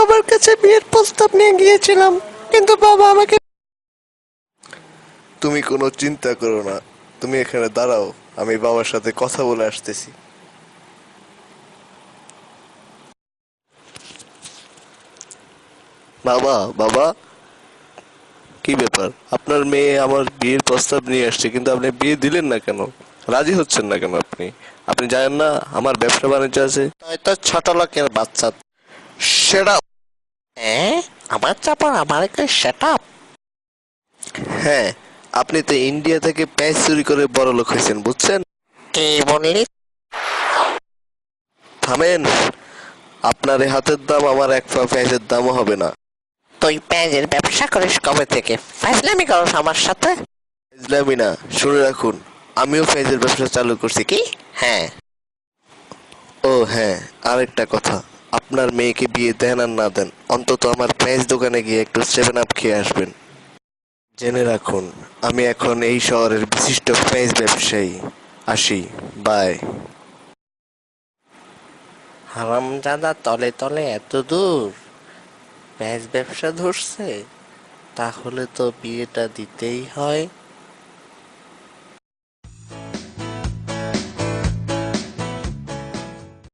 বাবার কাছে বিয়ের প্রস্তাব নিয়ে গিয়েছিলাম কিন্তু বাবা আমাকে তুমি কোনো চিন্তা করো না তুমি এখানে দাঁড়াও আমি বাবার সাথে কথা বলে আসতেছি। বাবা বাবা কি ব্যাপার? আপনার মেয়ে আমার বিয়ের প্রস্তাব নিয়ে আসছে কিন্তু আপনি বিয়ে দিলেন না কেন? রাজি হচ্ছেন না কেন আপনি? আপনি জানেন না আমার ব্যবসা বাণিজ্য আছে। তো ছোট লোকের বাচ্চা। সেটা হ্যাঁ আমার চাপড় আমার সেট আপ হ্যাঁ আপনি তো ইন্ডিয়া থেকে প্যাঁচ চুরি করে বড় লোক হয়েছেন বুঝছেন? কি বললি? থামেন আপনার এই হাতের দাম আমার এক পা পেঁয়াজের দামও হবে না। তুই পেঁয়াজের ব্যবসা করিস কবে থেকে? ফাইজলামি করস আমার সাথে? ইসলামী না শুনে রাখুন আমিও পেঁয়াজের ব্যবসা চালু করছি কি? হ্যাঁ। ও হ্যাঁ আরেকটা কথা। আপনার মেয়েকে বিয়ে দেন আর না দেন, অন্তত আমার পেঁয়াজ দোকানে গিয়ে একটু সেভেন আপ খেয়ে আসবেন। জেনে রাখুন, আমি এখন এই শহরের বিশিষ্ট পেঁয়াজ ব্যবসায়ী। আসি বাই হারামজাদা তলে তলে এত দূর? পেঁয়াজ ব্যবসা ধরছে? তাহলে তো বিয়েটা দিতেই হয়।